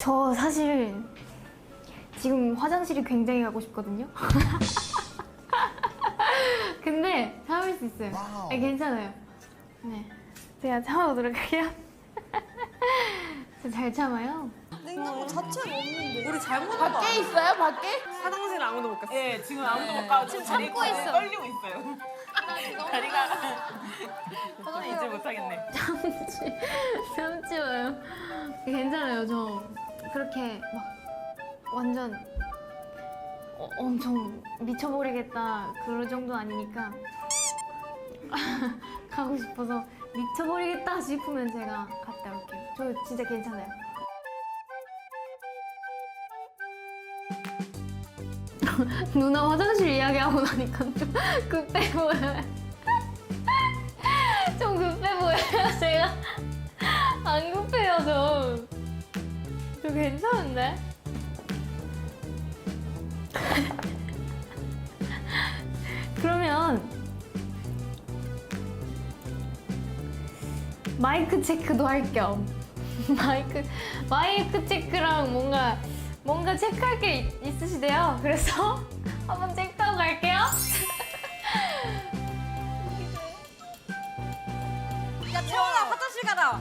저 사실 지금 화장실이 굉장히 가고 싶거든요. 근데 참을 수 있어요. 네, 괜찮아요. 네, 제가 참아보도록 할게요. 저 잘 참아요. 냉장고 자체가 없는데. 우리 잘못 밖에 있어요? 밖에? 화장실 아무도 못 갔어. 예, 지금 아무도 못 가고 지금 참고 있어. 떨리고 있어요. 다리가 이제 못하겠네. 참지, 참지 마요. 괜찮아요. 저 그렇게 막 완전 어, 엄청 미쳐버리겠다 그럴 정도 아니니까 가고 싶어서 미쳐버리겠다 싶으면 제가 갔다 올게요. 저 진짜 괜찮아요. 누나 화장실 이야기하고 나니까 좀 급해 보여요. 좀 급해 보여요, 제가. 안 급해요, 좀. 저 괜찮은데? 그러면 마이크 체크도 할 겸 마이크 마이크 체크랑 뭔가 뭔가 체크할 게 있- 있으시대요. 그래서 한번 체크하고 갈게요. 야, 채원아, 화장실 가라.